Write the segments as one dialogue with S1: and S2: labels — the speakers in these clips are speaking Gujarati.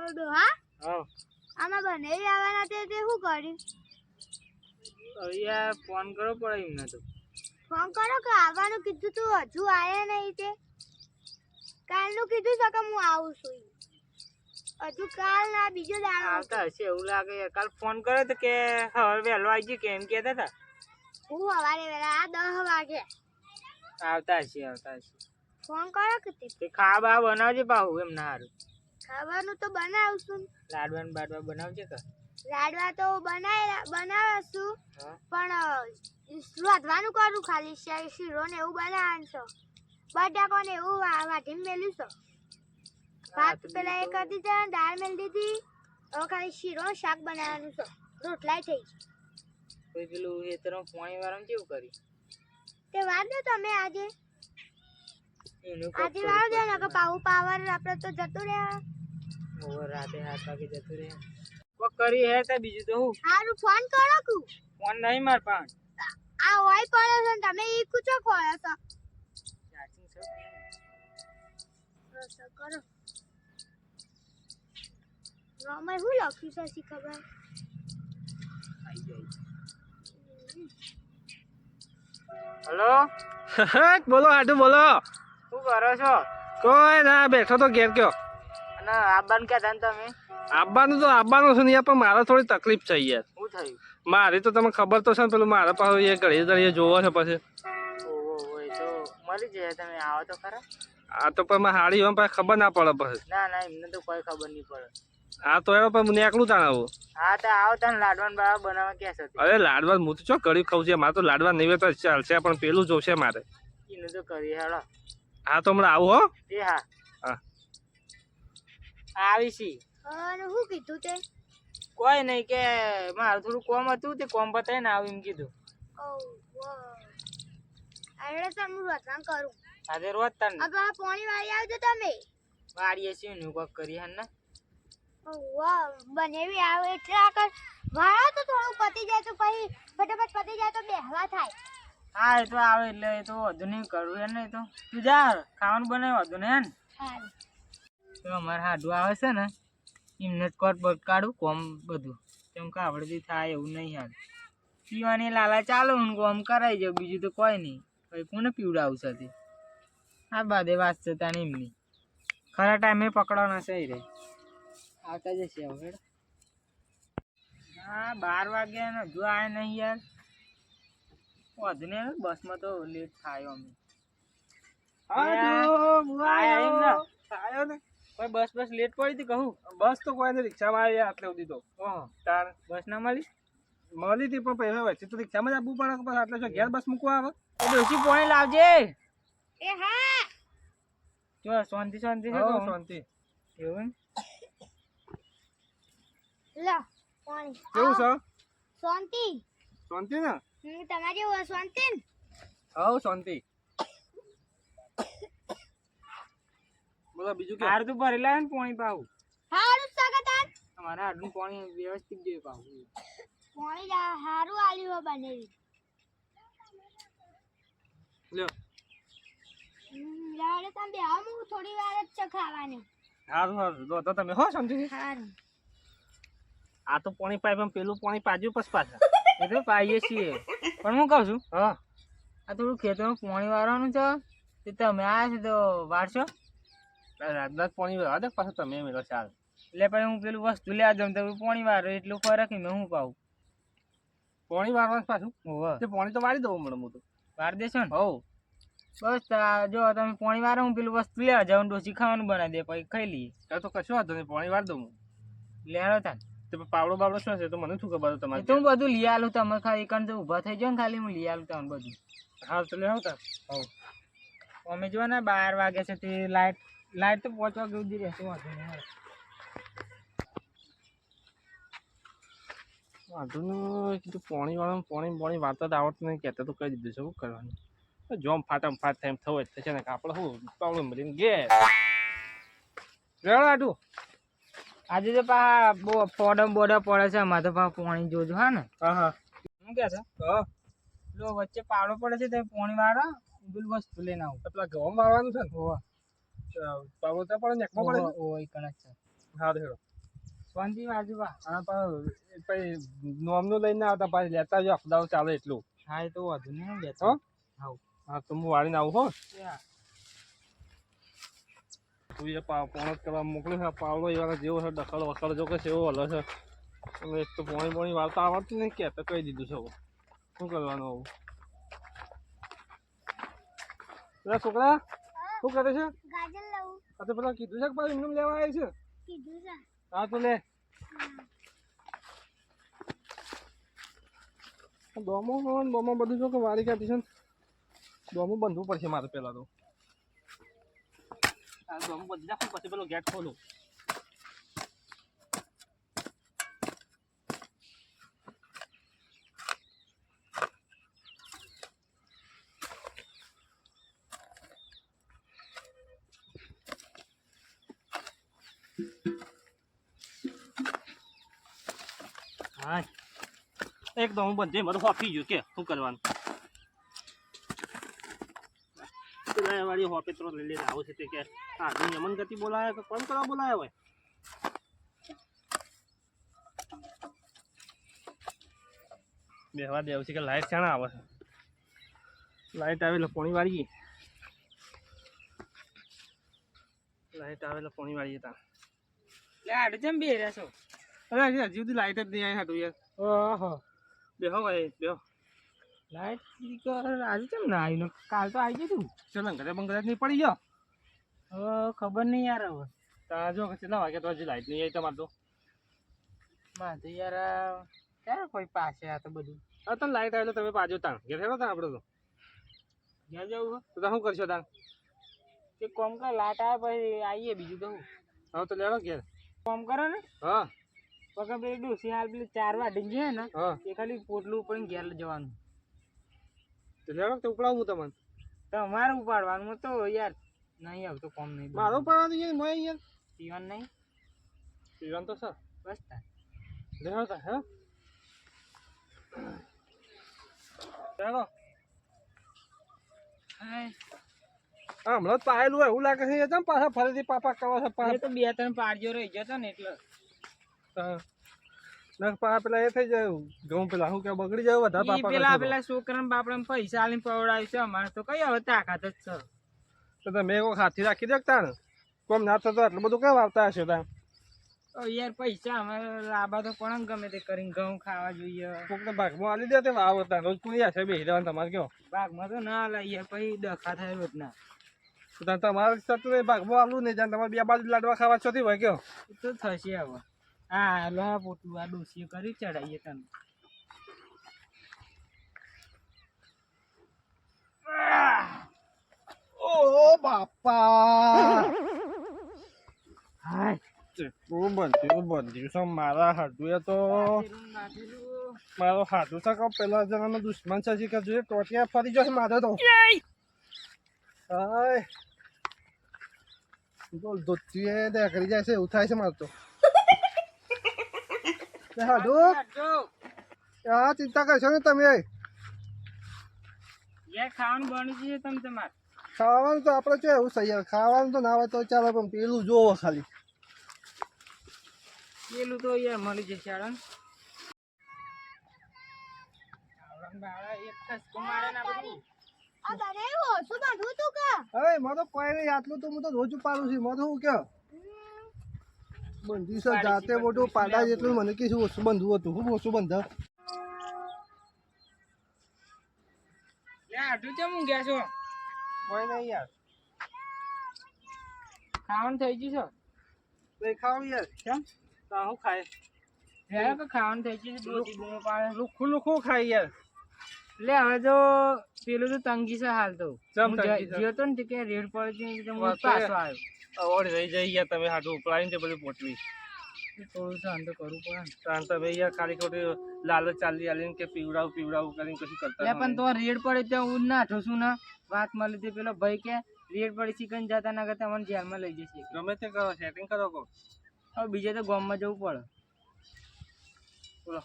S1: કહું ડોહા
S2: હા.
S1: આમાં બને આવવાના તે તે શું કર્યું?
S2: અહીંયા ફોન કરવો પડે એમને તો
S1: ફોન કરો કે આવવાનું કીધું તું હજુ આવ્યા નહીં તે. કાલનું કીધું છે કે હું આવું છું હજુ કાલ ના બીજો દાડો
S2: આવતા હશે એવું લાગે. કાલ ફોન કર્યો તો કે હવે વહેલો આવી ગયું કેમ કહેતા હતા?
S1: હું સવારે વહેલા આ દસ વાગે.
S2: આવતા હશે આવતા હશે.
S1: ફોન કરો કે તે.
S2: તે ખાવા બનાવજે પાહું એમ ના હારું.
S1: ખાવાનું તો બનાવશું.
S2: લાડવા ને બાડવા બનાવજે કે?
S1: લાડવા તો બનાવેલા બનાવશું. પણ અ, કરું ખાલી? શીરો ને એવું બનાવવાનું છો બટાકો ને એવું વાટી મેલ્યું છો ભાત પેલા એ કરી દીધા દાળ મેલી દીધી. હવે ખાલી શીરો શાક બનાવવાનું છે. રોટલાય થઈ.
S2: કોઈ પેલું હેતરમાં પાણી વાળાનું કેવું કર્યું?
S1: તે વાત ને તમે આજે. આજે વાળો દે ને. પાવું પાવર આપણે તો જતું રહ્યા
S2: હવે રાતે સાત વાગે જતું રહે. કોક કરી હે તે બીજું તો હું?
S1: હારું ફોન કરો કુ
S2: ફોન નહીં માર પાણ
S1: આ હોય પડે છે તમે ઈ કૂચો ખોળો તો
S2: ચાર્જિંગ છે
S1: કરો. રોમે શું લખ્યું છે શી ખબર?
S2: આઈ જાય હેલો?
S3: બોલો હાટુ બોલો.
S2: કરો છો?
S3: કોઈ ના બેઠો તો ઘેર કયો.
S2: અને આબાન ક્યાં ને તમે?
S3: આબાનું તો આબાનું છે ને યાર પણ મારે થોડી તકલીફ છે યાર.
S2: શું થયું?
S3: મારી તો તમને ખબર તો છે ને પેલું મારા પાસે એ ઘડી ઘડીએ જોવો છે પછી.
S2: તો મળી જાય તમે આવો તો ખરા.
S3: આ તો પણ હાડી એમ પાસે ખબર ના પડે પછી.
S2: ના ના એમને તો કોઈ ખબર નહીં પડે.
S3: હા તો એનો પણ મને એકલું તાણ આવું
S2: હા તો આવો તને લાડવાન બાવા બનાવવા ક્યાં છે
S3: અરે લાડવા હું તો ચો કરી ખાઉં છે મારે તો લાડવા નહીં તો ચાલશે પણ પેલું જોશે મારે.
S2: એનું તો કરી હેડો
S3: હા તો હમણાં આવું હો.
S2: એ હા.
S3: હા.
S2: આવી છી
S1: અને શું કીધું તે?
S2: કોઈ નહીં કે મારું થોડું કોમ હતું તે કોમ પતાય ને આવું એમ કીધું.
S1: ઓહ. વાહ અરે તો હું રતન કરું.
S2: આજે રોજ તને.
S1: હવે આ પાણી વાળી આવજો તમે.
S2: વાળીએ છીએ ને કોક કરી હે ને.
S1: બનેવી આવે એટલે આગળ વાળો તો થોડું પતી જાય તો પછી ફટાફટ પતી જાય તો બેહવા થાય.
S2: હા એ તો આવે એટલે એ તો વધુ નહીં કરવું હે ને તો. તું જા ખાવાનું બનાવ્યું વધુ ને? તો અમારે હાડું આવે છે ને એમને જ કોટ કાઢું કોમ બધું. કેમ કે આવડતી થાય એવું નહીં હાલ. પીવાની લાલા ચાલો હું કોમ કરાવી જાઉં બીજું તો કોઈ નહીં. ભાઈ કોને પીવડાવું છે તે આ બાદે વાત છે ત્યાં એમની. ખરા ટાઈમે પકડવાના છે એ રે. આવતા જશે હવે. હા બાર વાગ્યા ને હજુ આવે નહીં યાર. વધુ ને બસમાં તો લેટ થાય અમે. આયા. એમ ને?
S3: આયો ને.
S2: કોઈ બસ બસ લેટ પડી હતી કહું
S3: બસ તો કોઈ નહીં રિક્ષામાં આવી આટલે સુધી તો. તાર
S2: બસ ના મળી?
S3: મળી હતી પણ પૈસા વચ્ચે તો રિક્ષામાં જ આપવું પડે પછી આટલે જો ઘેર બસ મૂકવા આવે.
S2: તો ડોસી પોણે લાવજે.
S1: એ હા.
S2: જો શાંતિ શાંતિ છે
S3: શાંતિ.
S2: એવું
S1: લા પાણી.
S3: કેવું છે?
S1: શાંતિ.
S3: શાંતિ ને?
S1: હમ, તમારી ઓ શાંતિ ને?
S3: હવ શાંતિ. બોલો બીજું કે?
S2: હારું તું ભરેલા ને પોણી પાવું.
S1: હારું સગતાન
S2: તમારા હાડું પોણી વ્યવસ્થિત જોઈએ પાવું.
S1: પાણી હારું આલ્યું હો બનેવી.
S3: લ્યો.
S1: લાવડે તમે બેહો હું થોડી વાર જ છે ખાવાની.
S3: હારું સારું જો તો તમે હો શાંતિ.
S1: હારું.
S3: આ તો પાણી પાઇપ પેલું પાણી પાજ્યું પછી પાછા.
S2: એ તો પાઈએ છીએ. પણ હું કહું છું
S3: હા.
S2: આ થોડું ખેતરમાં પોણી વાળવાનું છે. તે તમે આવ્યા છે તો વાળશો
S3: રાત રાત પાણી વાળવા દે પાછું તમે મેળો ચાલ.
S2: એટલે પછી હું પેલું વસ્તુ લેવા જાઉં તો પોણી વાળો એટલું ફરક મેં હું પાવું?
S3: પાણી વાળવાનું પાછું? તે પાણી તો વાળી દઉં મને હું તો.
S2: વાળી દેશો ને?
S3: હવ.
S2: બસ તા જો તમે પોણી વાળો હું પેલું વસ્તુ લેવા જાઉં ડોસી ખાવાનું બનાવી દે પછી ખાઈ લઈએ.
S3: તો કશું વાંધો નહીં પાણી વાળી દઉં હું.
S2: લેવા તા
S3: તે પાવડો બાવડો શું છે તો મને શું ખબર તમારે
S2: તો હું બધું લઈ આલું તમે ખાલી એકણ તો ઊભા થઈ ને ખાલી હું લઈ આલું તમને બધું.
S3: હા તો લેવું તા
S2: હવ. અમે જો ને બાર વાગે છે તે લાઈટ લાઈટ તો પાંચ વાગે સુધી રહેશે વાંધો નહીં હવે.
S3: વાંધો નહીં કીધું પાણી વાળા પાણી પાણી વાળતા જ આવડતું નહીં કહેતા તો કહી દીધું છે શું કરવાનું? જોમ ફાટમ ફાટ થાય એમ થવું જ થશે ને આપણે શું પાવડું મળીને ગે રેડો આટું.
S2: આજે તો પા બહુ ફોડમ બોડા પડે છે અમારે તો પા પાણી જોજો હા ને?
S3: હા હા.
S2: શું કે છે? લો વચ્ચે પાવડો પડે છે તે પાણી વાળો બિલ વસ્તુ લઈને આવું.
S3: પેલા ઘઉં મારવાનું છે ને? પાવડો તો પડે ને એકમાં પડે
S2: ઓ એ કણક છે.
S3: હા રેડો
S2: શાંતિ બાજુબા
S3: હા પણ પછી નોમનું લઈને આવતા પાછી લેતા જો અફદાવ ચાલે એટલું.
S2: હા એ તો વધુ નહીં લેતો.
S3: હા? તો હું વાળીને આવું હો.
S2: Yeah.
S3: તું એ પોણત કરવા મોકલ્યું છે પાવડો એવા જેવો છે ડખડ વખડ જો કે છે એવો હલો છે. અને એક તો પોણી પોણી વાર્તા આવડતી નહીં કે તો કહી દીધું છે હવે. શું કરવાનું આવું પેલા છોકરા શું કરે છે? આ તો પેલા કીધું છે કે પાછું એમને લેવા આવે છે? હા તો લે. દોમો દોમો બધું જો કે વારી કાઢી છે ને. દોમો બંધવું પડશે મારે પેલા તો. આ દોમો બધી પછી પેલો ગેટ ખોલું હા એકદમ હું બંધ મારું હોપી ગયું કે, શું કરવાનું પેલા વાળી હોપે તો લઈ લઈને આવું છે તે કે હા યમન ગતિ બોલાયા કે કોણ કરવા બોલાયા હોય? બેહવા દેવ છે કે લાઈટ ક્યાં આવે છે. લાઈટ આવે એટલે પોણી વાળી લાઈટ આવે એટલે પોણી વાળી હતા
S2: લે આડે જેમ બે રહ્યા છો.
S3: અરે હજી હજી લાઈટ જ નહીં આવી હાટું યાર.
S2: ઓહો.
S3: બેહો ભાઈ બેહો.
S2: લાઈટ સ્પીકર આજે કેમ ના આવ્યું કાલ તો આવી ગયું તું.
S3: ચલો ઘરે બંગરે નહીં પડી ગયો.
S2: હવે ખબર નહીં યાર હવે.
S3: તા જો કેટલા વાગ્યા તો હજી લાઈટ નહીં આવી તમારે તો.
S2: માં તો યાર ક્યારે કોઈ પાસે આ તો બધું?
S3: હા તો લાઈટ આવેલો તમે પાજો તાણ. ઘેર હેડો તા આપણે તો.
S2: ઘેર જવું
S3: તો શું કરશો તાણ?
S2: તે કોમ કર લાટ આવે પછી આવીએ બીજું તો હું.
S3: હવે તો લેડો ઘેર.
S2: કોમ કરો ને.
S3: હા.
S2: પકડ પેલી ડોસી હાલ પેલી ચાર વાઢી છે ને એ ખાલી પોટલું ઉપર ઘેર જવાનું.
S3: તો તો ઉપડાવું હું તમને
S2: તમારે ઉપાડવાનું તો યાર નહીં આવતો કોમ નહીં
S3: મારો ઉપાડવાનું દઈએ મેં યાર
S2: પીવાનું નહીં?
S3: પીવાનું તો સર
S2: બસ તાર.
S3: લેડો તા હે ચાલો
S2: હાય.
S3: હા હમણાં પાયેલું હોય એવું લાગે છે પાછા ફરીથી પાપા કરવા છે પાછા
S2: તો બે ત્રણ પાડજો રહી જતો ને એટલે.
S3: ના પાછા પેલા એ થઈ જાય ઘઉં પેલા શું કે બગડી જાય વધારે પાપા
S2: પેલા પેલા છોકરા બાપડા પૈસા આલીને પવડાય છે અમારે તો કઈ હવે તાકાત જ છે.
S3: તો તમે એક હાથી રાખી દેખતા ને કોમ ના થતો એટલું બધું કેમ આવતા હશે તા
S2: યાર પૈસા અમારે લાંબા તો પણ ગમે તે કરીને ઘઉં ખાવા જોઈએ.
S3: કોકને ભાગમાં આલી દે તે વાવ હતા રોજ કોની હશે બેસી રહેવાનું તમારે કેવો
S2: ભાગમાં તો ના યાર પછી ડખા થાય રોજના.
S3: તો તાર તમારે ભાગમાં આલું નહીં જાણ તમારે બે બાજુ લાડવા ખાવા છોથી હોય કયો
S2: તો થશે હવે. હા લો આ પોટલું આ ડોસીઓ કરી ચડાવીએ તને.
S3: ઓ બાપા.
S2: હાય.
S3: કેટલું બધું બંધ્યું છે મારા હાડુએ તો. મારો હાડુ છે કે પેલા જણાનો દુશ્મન છે કે જોઈએ ટોટિયા ફરી જશે મારે તો. હાય. બોલ ધોતીએ દેખરી જાય છે એવું થાય છે મારે તો. હા ચિંતા કરશો ને તમે.
S2: ખાવાનું બની જશે તમે તમારે.
S3: ખાવાનું તો આપણે છે એવું સહી ખાવાનું તો ના હોય તો ચાલે પણ પેલું જોવો ખાલી.
S2: પેલું તો યાર મળી જશે આણંદ ટસકો મારે
S3: કોઈ નહીં આટલું તો હું તો રોજ પાડું છું. મારો શું કે બંધી છે જાતે મોટું પાડા જેટલું મને કીધું ઓછું બંધવું હતું શું ઓછું બંધ.
S2: આટલું કેમ ઊંઘ્યા છો?
S3: કોઈ નહીં યાર.
S2: ખાવાનું થઈ ગયું છે?
S3: તો ખાવ યાર.
S2: કેમ?
S3: તો હું ખાય
S2: યાર ખાવાનું થઈ ગયું છે
S3: લુખું લુખું ખાય યાર.
S2: લે હવે તો પેલું તો તંગી છે હાલ તો? જ્યો તો ને કે રેડ પડે તો હું પાછો આવ્યો.
S3: અવોડ રહી જઈ ગયા તમે હાટું ઉપડાવીને તે બધું પોટલી.
S2: થોડું શાંત કરવું પડે
S3: શાંત તમે યાર ખાલી ખોટી લાલચ ચાલી ચાલી કે પીવડાવું પીવડાવું કરીને કશું કરતા
S2: લે પણ તો રેડ પડે ત્યાં હું ના ઠોસું ને. વાત મળી હતી પેલો ભાઈ કે રેડ પડે ચિકન જતા ના કરતા મને જેલમાં લઈ જશે.
S3: ગમે તે કરો સેટિંગ કરો કહો
S2: હવે બીજે તો ગામમાં જવું પડે.
S3: બોલો.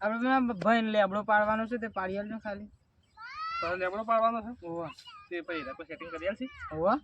S2: આપણે ભાઈ લેબડો પાડવાનો છે તે પાડી આલજો ખાલી.
S3: તારે લેબડો પાડવાનો છે?
S2: ઓવા
S3: તે પછી કોઈ સેટિંગ કરી આલશી?
S2: ઓવા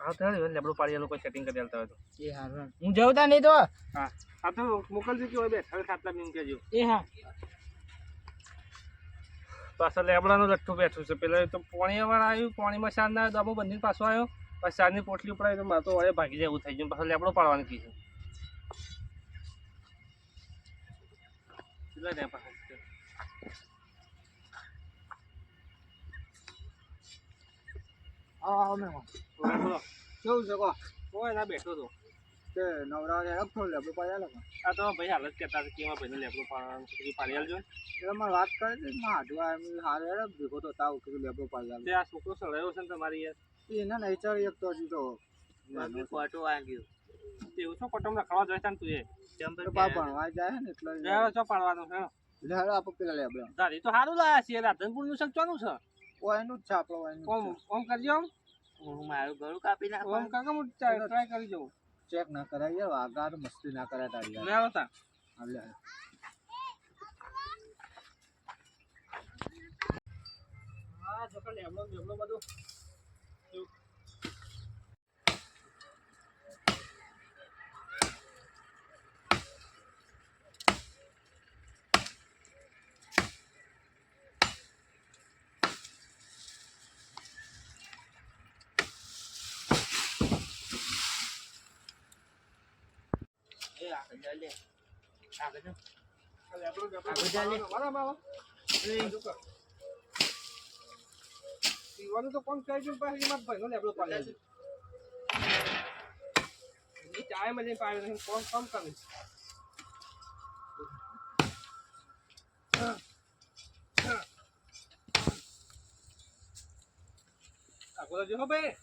S3: હા તો લેબડો પાડી આલો લોકો સેટિંગ કરી આલતા હોય તો.
S2: એ હા હું જાઉં તા નહીં તો?
S3: હા. આ તો મોકલજો કે હોય બેઠા ખાટલા બી કેજો.
S2: એ હા.
S3: પાછળ લેબડાનો લઠ્ઠું બેઠું છે. પેલા તો પાણી વાર આવ્યું પાણીમાં સાંજ ના દાબો બંધીને પાછો આવ્યો પછી સાંજની પોટલી ઉપડાવી તો મારે તો વળે ભાગી જાય એવું થઈ ગયું. પાછો લેબડો પાડવાનું કીધું. પાછળ
S4: હા અમે
S3: બોલો, બોલો
S4: કેવું છે કહો
S3: કોઈ ના બેઠો તો
S4: કે નવરા ને રખો લેબડું પાડ્યા લોકો
S3: આ તો ભાઈ હાલત કહેતા હતા કે એમાં ભાઈને લેબડો છે, કીધું પાડી આલજો
S4: એટલે મને વાત કરી કે હાડવા એમ હારે હેડે ભેગો તો તાવ કીધું લેબડું પાડ્યા
S3: તે આ છોકરો સળાયો છે ને તમારી યાર
S4: એને નહીં ચાલી એક તો હજી તો
S3: એવું આવી કટમ રખાવા જાય છે ને તું એ.
S4: તો બા ભણવા જાય ને એટલે
S3: લેવા છો પાડવાનું છે?
S4: પેલા લેબડા
S3: તો સારું લાયા છે રાધનપુરનું સચવાનું છે?
S4: ઓયનું જ છે આપણો
S3: ઓમ ઓમ કરજો
S2: મારું ગળું કાપી
S3: ઓમ કાકા હું ટ્રાય કરી જોઉં.
S4: ચેક ના કરાય યાર વાગાર મસ્તી ના કરાય તારી યાર.
S3: તા
S4: હા, લે.
S3: હા લેબડો લેબડો બધું. પીવાનું તો કોણ કહી ગયું પછી એમાં ભાઈનો લેબડો પાડ્યો છે એ ચાયમાં જઈને પાડ્યો કોણ આગળ જો ભાઈ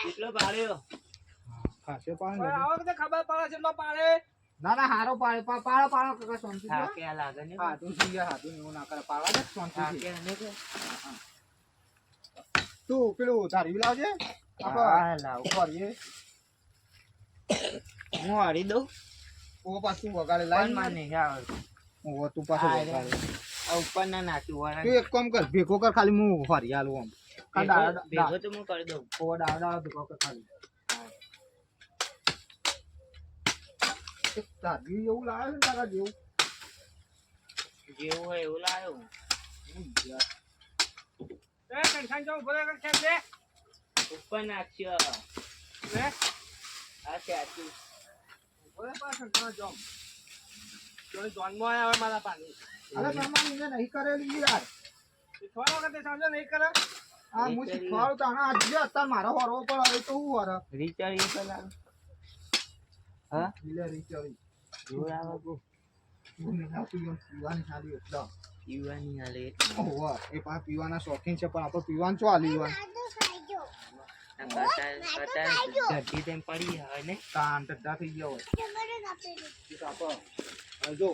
S2: કેટલો પાડ્યો.
S4: ખાસે પાણી
S3: આવો કે ખબર પડે છે પાડે.
S4: ના ના હારો પાડે પાડો પાડો કાકા શાંતિ
S2: હા કે લાગે ને
S4: હાથું થઈ ગયા હાથું એવું ના કરે. પાડવા દે શાંતિ
S2: કે ને કે.
S4: તું પેલું લાવજે.
S2: હા લાવ.
S4: કરીએ
S2: હું હરી દઉં.
S4: ઓ પાછું વગાડે લાઈન
S2: મને નહીં આવડતું.
S4: ઓ તું પાછું વગાડે.
S2: ઉપર ના નાખ્યું
S4: તું એક કામ કર ભેગો કર ખાલી હું આલું આમ.
S2: ભેગો તો હું કરી દઉં.
S4: ઓ દાડા ભેગો કર ખાલી. દાદી એવું લાવે છે ને તારા જેવું?
S2: જેવું હોય એવું લાવ્યો ઉપર નાખ્યો. આ
S3: જોઈ જોનમાં આયા હવે મારા પાણી.
S4: અરે તમારી નહીં કરેલી યાર.
S3: થોડા વખતે સમજો નહીં કરે?
S4: આ હું શીખવાડું તાણે. આજે અત્યારે મારો હરવો પણ હવે તો હું હર.
S2: રીચાર્જ એ તો હા?
S4: લે રીચરી
S2: જોર આવે.
S4: હું એમ પીવાની એટલે.
S2: હાલે એટલે.
S4: શોખીન છે પણ આપણે પીવાનું થઈ ગયા હોય. આપણે. જો.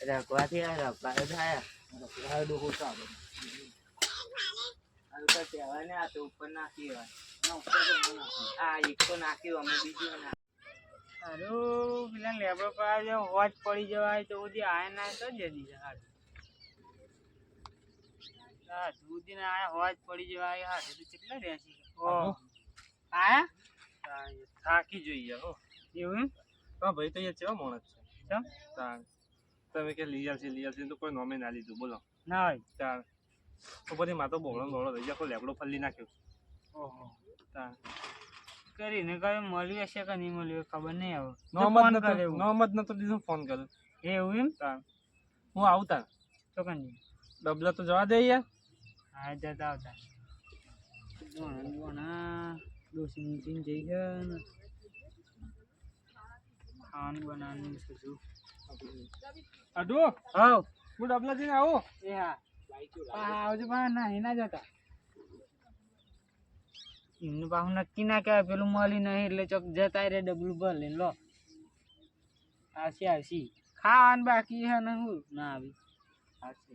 S2: રખવાથી આ રખવાડો થાય
S4: ચાલે
S2: તો કહેવાય ને આ તો ઉપર નાખી હોય આ એક તો નાખ્યું અમે બીજું ના હારું પેલા લેબડો પર હોજ પડી જવાય તો બધી આય ના તો છે હારું હા સુધી ના આયા હોજ પડી જવાય હા તો કેટલા રહેશે
S3: ઓહો.
S2: આયા
S3: થાકી જોઈએ હો
S2: એવું
S3: હા ભાઈ તો અહીંયા કેવા માણસ છે? તમે કે લઈ આવશે લઈ આવશે તો કોઈ નોમે ના લીધું બોલો
S2: ના હોય
S3: તાણ તો પછી માતો બોળો બોળો થઈ જાય. લેબડો ફલ્લી નાખ્યો.
S2: ઓહો. કરીને કઈ મળ્યું હશે કે નહીં મળ્યું ખબર નહીં આવે.
S3: નોમદ નતો દીધો ફોન કર્યો.
S2: એવું એમ?
S3: તાર હું આવતા.
S2: તો કંઈ
S3: ડબલા તો જવા દે યાર
S2: હા જતા આવતા. ભણા ભણા ડોસી નીચે જઈ છે ને. ખાવાનું બનાવવાનું છે શું?
S3: અડુ.
S2: હાવ
S3: હું ડબલા જઈને આવું.
S2: એ હા. પણ ના એના જતા એમનું પાછું નક્કી ના કહેવાય પેલું મળી નહીં એટલે ચોક જતા રે ડબલું ભર લો. આવશે આવશે. ખાવાનું બાકી હે ને હું ના આવી. આવશે.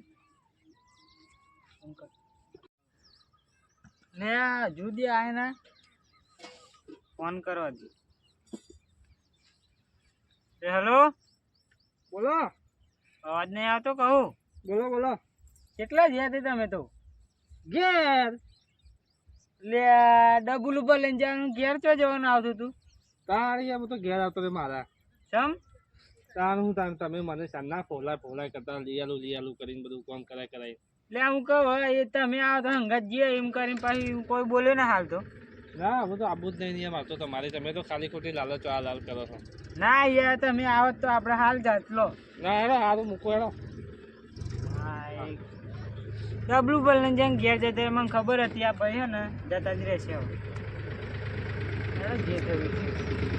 S2: આ જુદી આવે ને. ફોન કરવા દે હેલો?
S3: બોલો.
S2: અવાજ નહીં આવતો કહું?
S3: બોલો બોલો.
S2: કેટલા જ્યાં તે તમે તો.
S3: ઘેર.
S2: લે ડબલ ઉપર લઈને જવાનું ઘેર ચો જવાનું આવતું તું?
S3: તારી હું તો ઘેર આવતો રે મારા.
S2: સમ
S3: તાર હું તાર તમે મને સાંજના ફોલાય ફોલાય કરતા લીયાલું લીયાલું કરીને બધું કામ કરાય કરાય.
S2: લે હું કહું હવે એ તમે આવો તો હંગત જઈએ એમ કરીને પછી કોઈ બોલે ના હાલ તો.
S3: ના હું તો આબુ જ નહીં એમ આવતો તમારી તમે તો ખાલી ખોટી લાલચ આ લાલ કરો છો.
S2: ના યાર તમે આવો તો આપણે હાલ જાત લો.
S3: ના હેડો હારું મૂકો હેડો.
S2: ડબલું લઈને જેમ ઘેર જતે મને ખબર હતી આ ભાઈ ને જતા જ રહેશે હવે જે થયું.